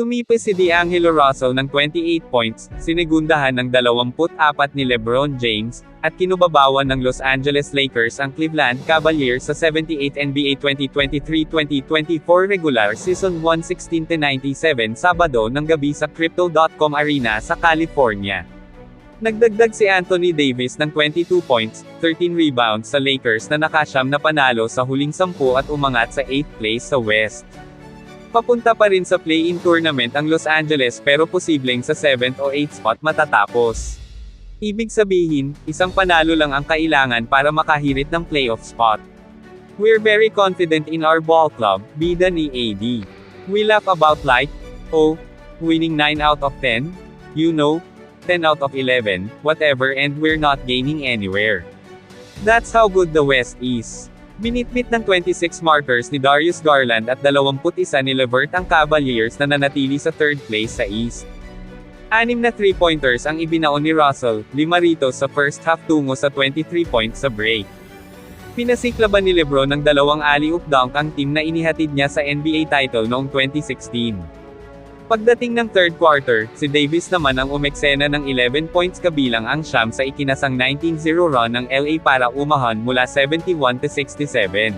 Tumipis si D'Angelo Russell ng 28 points, sinegundahan ng 24 ni LeBron James, at kinubabawan ng Los Angeles Lakers ang Cleveland Cavaliers sa 78 NBA 2023-2024 regular season 116-97 Sabado ng gabi sa Crypto.com Arena sa California. Nagdagdag si Anthony Davis ng 22 points, 13 rebounds sa Lakers na nakasyam na panalo sa huling sampu at umangat sa 8th place sa West. Papunta pa rin sa play-in tournament ang Los Angeles pero posibleng sa 7th o 8th spot matatapos. Ibig sabihin, isang panalo lang ang kailangan para makahirit ng playoff spot. We're very confident in our ball club, bida ni AD. We laugh about like, oh, winning 9 out of 10, you know, 10 out of 11, whatever and we're not gaining anywhere. That's how good the West is. Binitbit ng 26 markers ni Darius Garland at 21 ni Levert ang Cavaliers na nanatili sa third place sa East. Anim na 3-pointers ang ibinaon ni Russell, lima rito sa first half tungo sa 23 points sa break. Pinasiklaban ni Lebron ng dalawang alley-oop dunk ang team na inihatid niya sa NBA title noong 2016. Pagdating ng third quarter, si Davis naman ang umeksena ng 11 points kabilang ang siyam sa ikinasang 19-0 run ng LA para umahan mula 71 to 67.